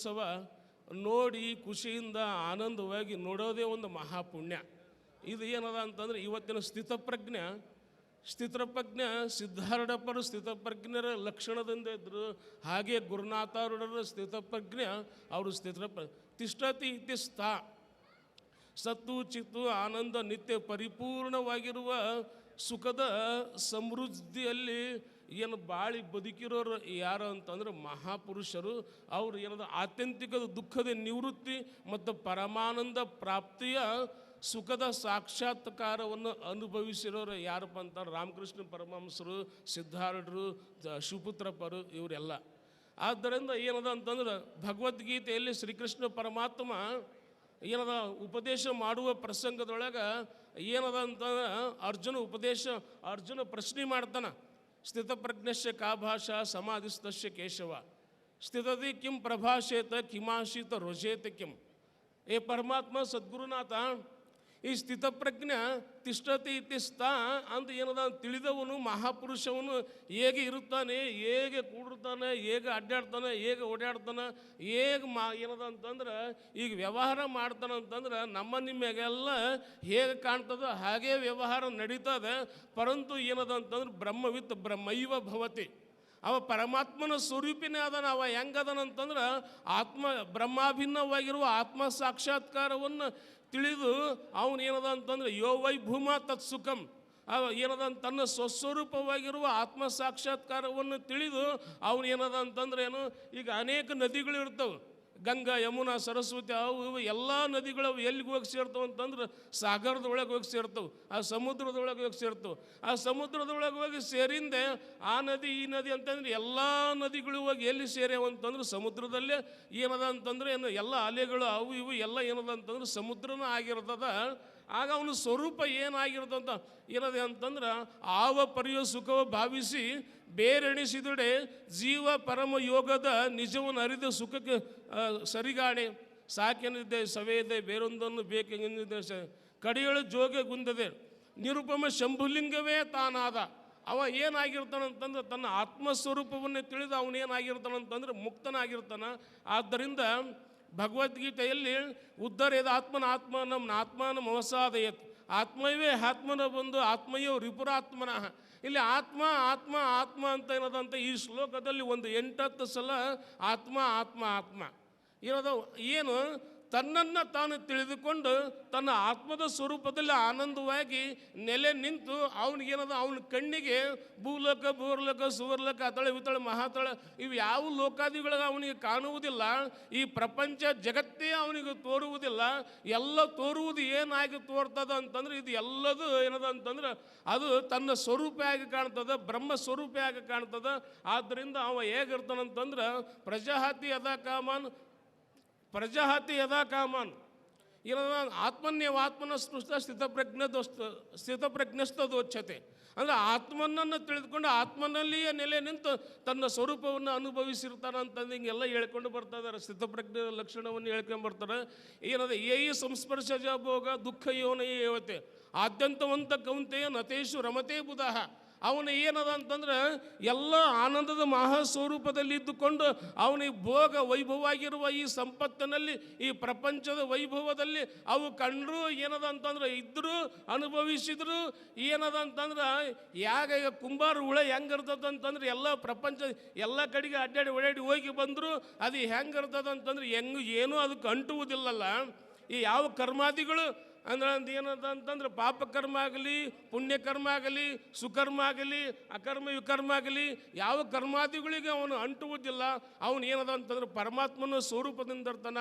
ರಥೋತ್ಸವ ನೋಡಿ ಖುಷಿಯಿಂದ ಆನಂದವಾಗಿ ನೋಡೋದೇ ಒಂದು ಮಹಾಪುಣ್ಯ. ಇದು ಏನದ ಅಂತಂದ್ರೆ ಇವತ್ತಿನ ಸ್ಥಿತಪ್ರಜ್ಞೆ ಸ್ಥಿತಪ್ರಜ್ಞೆ ಸಿದ್ಧಾರೂಢಪ್ಪರು ಸ್ಥಿತಪ್ರಜ್ಞರ ಲಕ್ಷಣದಿಂದ ಇದ್ದರು ಹಾಗೆ ಗುರುನಾಥಾರೂಢರ ಸ್ಥಿತಪ್ರಜ್ಞೆ ಅವರು ಸ್ಥಿತಪ್ರ, ತಿಷ್ಟತಿ ಇತಿ ಸ್ಥಾ ಸತ್ತು ಚಿತ್ತು ಆನಂದ ನಿತ್ಯ ಪರಿಪೂರ್ಣವಾಗಿರುವ ಸುಖದ ಸಮೃದ್ಧಿಯಲ್ಲಿ ಏನು ಬಾಳಿ ಬದುಕಿರೋರು ಯಾರು ಅಂತಂದ್ರೆ ಮಹಾಪುರುಷರು. ಅವರು ಏನದ ಆತ್ಯಂತಿಕ ದುಃಖದ ನಿವೃತ್ತಿ ಮತ್ತು ಪರಮಾನಂದ ಪ್ರಾಪ್ತಿಯ ಸುಖದ ಸಾಕ್ಷಾತ್ಕಾರವನ್ನು ಅನುಭವಿಸಿರೋರು ಯಾರಪ್ಪ ಅಂತಾರೆ ರಾಮಕೃಷ್ಣ ಪರಮಹಂಸರು, ಸಿದ್ಧಾರೂಢರು ದ- ಶಿವಪುತ್ರಪ್ಪರು ಇವರೆಲ್ಲ. ಆದ್ದರಿಂದ ಏನದ ಅಂತಂದ್ರೆ ಭಗವದ್ಗೀತೆಯಲ್ಲಿ ಶ್ರೀಕೃಷ್ಣ ಪರಮಾತ್ಮ ಏನದ ಉಪದೇಶ ಮಾಡುವ ಪ್ರಸಂಗದೊಳಗೆ ಏನದ ಅಂತಂದ್ರೆ ಅರ್ಜುನ ಉಪದೇಶ ಅರ್ಜುನ ಪ್ರಶ್ನೆ ಮಾಡ್ತಾನ. स्थितप्रज्ञस्य का भाषा समाधिस्तस्य केशव। स्थितति किम प्रभाषेत किमाशित रोजेत किम ये परमात्मा सद्गुरुनाथ ಈ ಸ್ಥಿತಪ್ರಜ್ಞ ತಿಷ್ಟತಿ ತಿಸ್ತ ಅಂತ ಏನದ ತಿಳಿದವನು, ಮಹಾಪುರುಷವನು ಹೇಗೆ ಇರುತ್ತಾನೆ, ಹೇಗೆ ಕೂಡಿರ್ತಾನೆ, ಹೇಗೆ ಅಡ್ಡಾಡ್ತಾನೆ, ಹೇಗೆ ಓಡಾಡ್ತಾನೆ, ಹೇಗೆ ಮಾ ಏನದ ಅಂತಂದ್ರೆ ಈಗ ವ್ಯವಹಾರ ಮಾಡ್ತಾನೆ ಅಂತಂದ್ರೆ ನಮ್ಮ ನಿಮ್ಮೆಗೆಲ್ಲ ಹೇಗೆ ಕಾಣ್ತದೆ ಹಾಗೇ ವ್ಯವಹಾರ ನಡೀತದೆ. ಪರಂತು ಏನದ ಅಂತಂದ್ರೆ ಬ್ರಹ್ಮವಿತ್ ಬ್ರಹ್ಮೈವ ಭವತಿ. ಅವ ಪರಮಾತ್ಮನ ಸ್ವರೂಪಿನೇ ಅದನ ಅವ ಹೆಂಗದನಂತಂದ್ರೆ ಆತ್ಮ ಬ್ರಹ್ಮಾಭಿನ್ನವಾಗಿರುವ ಆತ್ಮ ಸಾಕ್ಷಾತ್ಕಾರವನ್ನು ತಿಳಿದು ಅವನು ಏನದ ಅಂತಂದ್ರೆ ಯೋ ವೈ ಭೂಮ ತತ್ ಸುಖಂ. ಅವ ಏನದ ತನ್ನ ಸ್ವಸ್ವರೂಪವಾಗಿರುವ ಆತ್ಮ ಸಾಕ್ಷಾತ್ಕಾರವನ್ನು ತಿಳಿದು ಅವನು ಏನದ ಅಂತಂದ್ರೆ ಏನು, ಈಗ ಅನೇಕ ನದಿಗಳು ಇರ್ತವೆ ಗಂಗಾ, ಯಮುನಾ, ಸರಸ್ವತಿ ಅವು ಇವು ಎಲ್ಲ ನದಿಗಳು ಎಲ್ಲಿಗೆ ಹೋಗಿ ಸೇರ್ತವೆ ಅಂತಂದ್ರೆ ಸಾಗರದೊಳಗೆ ಹೋಗಿ ಸೇರ್ತವೆ, ಆ ಸಮುದ್ರದೊಳಗೆ ಹೋಗಿ ಸೇರ್ತವೆ. ಆ ಸಮುದ್ರದೊಳಗೆ ಹೋಗಿ ಸೇರಿಂದೆ ಆ ನದಿ, ಈ ನದಿ ಅಂತಂದ್ರೆ ಎಲ್ಲ ನದಿಗಳು ಹೋಗಿ ಎಲ್ಲಿ ಸೇರ್ಯಾವ ಅಂತಂದ್ರೆ ಸಮುದ್ರದಲ್ಲೇ ಏನದ ಅಂತಂದ್ರೆ ಏನು ಎಲ್ಲ ಅಲೆಗಳು ಅವು ಇವು ಎಲ್ಲ ಏನದ ಅಂತಂದ್ರೆ ಸಮುದ್ರನೂ ಆಗಿರ್ತದ. ಆಗ ಅವನ ಸ್ವರೂಪ ಏನಾಗಿರ್ತಂತ ಇರದೆ ಅಂತಂದ್ರೆ ಆವ ಪರಿಯೋ ಸುಖವ ಭಾವಿಸಿ ಬೇರೆಣಿಸಿದೊಡೆ ಜೀವ ಪರಮ ಯೋಗದ ನಿಜವನ್ನು ಅರಿದ ಸುಖಕ್ಕೆ ಸರಿಗಾಣೆ. ಸಾಕೆನಿದೆ ಸವೆಯದೆ ಬೇರೊಂದನ್ನು ಬೇಕೆಂದಿದ್ದೆ ಕಡಿಯಳು ಜೋಗೆ ಗುಂದದೆ. ನಿರುಪಮ ಶಂಭುಲಿಂಗವೇ ತಾನಾದ. ಅವ ಏನಾಗಿರ್ತಾನಂತಂದ್ರೆ ತನ್ನ ಆತ್ಮಸ್ವರೂಪವನ್ನೇ ತಿಳಿದು ಅವನೇನಾಗಿರ್ತಾನಂತಂದ್ರೆ ಮುಕ್ತನಾಗಿರ್ತಾನ. ಆದ್ದರಿಂದ ಭಗವದ್ಗೀತೆಯಲ್ಲಿ ಉದ್ಧರೇದ ಆತ್ಮನ ಆತ್ಮ ನಮ್ಮ ಆತ್ಮನ ಮೋಸಾದಯತ್ ಆತ್ಮವೇ ಆತ್ಮನ ಬಂದು ಆತ್ಮಯೋ ರಿಪುರಾತ್ಮನಃ ಇಲ್ಲಿ ಆತ್ಮ ಆತ್ಮ ಆತ್ಮ ಅಂತ ಏನದಂತ ಈ ಶ್ಲೋಕದಲ್ಲಿ ಒಂದು ಎಂಟತ್ತು ಸಲ ಆತ್ಮ ಆತ್ಮ ಆತ್ಮ. ಏನದ, ಏನು ತನ್ನನ್ನು ತಾನು ತಿಳಿದುಕೊಂಡು ತನ್ನ ಆತ್ಮದ ಸ್ವರೂಪದಲ್ಲಿ ಆನಂದವಾಗಿ ನೆಲೆ ನಿಂತು ಅವನಿಗೇನದ ಅವನ ಕಣ್ಣಿಗೆ ಭೂಲೋಕ ಭೂರ್ಲೋಕ ಸುವರ್ಲೋಕ, ಅತಳೆ, ವಿತಳ, ಮಹಾತಳ ಇವು ಯಾವ ಲೋಕಾದಿಗಳಿಗೆ ಅವನಿಗೆ ಕಾಣುವುದಿಲ್ಲ. ಈ ಪ್ರಪಂಚ ಜಗತ್ತೇ ಅವನಿಗೆ ತೋರುವುದಿಲ್ಲ. ಎಲ್ಲ ತೋರುವುದು ಏನಾಗಿ ತೋರ್ತದ ಅಂತಂದ್ರೆ ಇದು ಎಲ್ಲದು ಏನದ ಅಂತಂದ್ರೆ ಅದು ತನ್ನ ಸ್ವರೂಪ ಆಗಿ ಕಾಣ್ತದ, ಬ್ರಹ್ಮ ಸ್ವರೂಪ ಆಗಿ ಕಾಣ್ತದ. ಆದ್ದರಿಂದ ಅವ ಹೇಗಿರ್ತಾನಂತಂದ್ರೆ ಪ್ರಜಾಹತಿ ಅದ ಕಾಮನ್ ಪ್ರಜಾಹತಿ ಯದಾ ಕಾಮನ್? ಏನದ ಆತ್ಮನ್ಯವ ಆತ್ಮನ ಸ್ಪೃಷ್ಟ ಸ್ಥಿತಪ್ರಜ್ಞದೋಸ್ತ ದೋಚ್ಛತೆ ಅಂದರೆ ಆತ್ಮನನ್ನು ತಿಳಿದುಕೊಂಡು ಆತ್ಮನಲ್ಲಿಯೇ ನೆಲೆ ನಿಂತು ತನ್ನ ಸ್ವರೂಪವನ್ನು ಅನುಭವಿಸಿರ್ತಾನಂತಂದು ಹಿಂಗೆಲ್ಲ ಹೇಳ್ಕೊಂಡು ಬರ್ತಾ ಇದ್ದಾರೆ ಸ್ಥಿತಪ್ರಜ್ಞ ಲಕ್ಷಣವನ್ನು ಹೇಳ್ಕೊಂಡು ಬರ್ತಾರೆ. ಏನದ, ಏಯಿ ಸಂಸ್ಪರ್ಶಜ ಭೋಗ ದುಃಖ ಯೋನ ಏವತೆ ಆದ್ಯಂತವಂತ ಕೌಂತೆಯ ನತೇಶು ರಮತೆ ಬುಧಃ. ಅವನು ಏನದ ಅಂತಂದ್ರೆ ಎಲ್ಲ ಆನಂದದ ಮಹಾಸ್ವರೂಪದಲ್ಲಿ ಇದ್ದುಕೊಂಡು ಅವನಿಗೆ ಭೋಗ ವೈಭವವಾಗಿರುವ ಈ ಸಂಪತ್ತಿನಲ್ಲಿ, ಈ ಪ್ರಪಂಚದ ವೈಭವದಲ್ಲಿ ಅವು ಕಂಡ್ರು ಏನದ ಅಂತಂದ್ರೆ ಇದ್ದರೂ ಅನುಭವಿಸಿದ್ರು ಏನದ ಅಂತಂದ್ರೆ ಯಾಗ ಈಗ ಕುಂಬಾರ ಹುಳ ಅಂತಂದ್ರೆ ಎಲ್ಲ ಪ್ರಪಂಚ, ಎಲ್ಲ ಕಡೆಗೆ ಅಡ್ಡಾಡಿ ಓಡಾಡಿ ಹೋಗಿ ಬಂದರು ಅದು ಹೆಂಗಿರ್ತದ ಅಂತಂದ್ರೆ ಹೆಂಗೆ ಏನೂ ಅದಕ್ಕೆ ಅಂಟುವುದಿಲ್ಲಲ್ಲ. ಈ ಯಾವ ಕರ್ಮಾದಿಗಳು ಅಂದ್ರೆ ಅಂದ್ ಏನದ ಅಂತಂದ್ರೆ ಪಾಪಕರ್ಮ ಆಗಲಿ ಪುಣ್ಯಕರ್ಮ ಆಗಲಿ, ಸುಕರ್ಮ ಆಗಲಿ, ಅಕರ್ಮ ವಿಕರ್ಮ ಆಗಲಿ, ಯಾವ ಕರ್ಮಾದಿಗಳಿಗೆ ಅವನು ಅಂಟುವುದಿಲ್ಲ. ಅವನು ಏನದ ಅಂತಂದ್ರೆ ಪರಮಾತ್ಮನ ಸ್ವರೂಪದಿಂದ ಇರ್ತಾನ.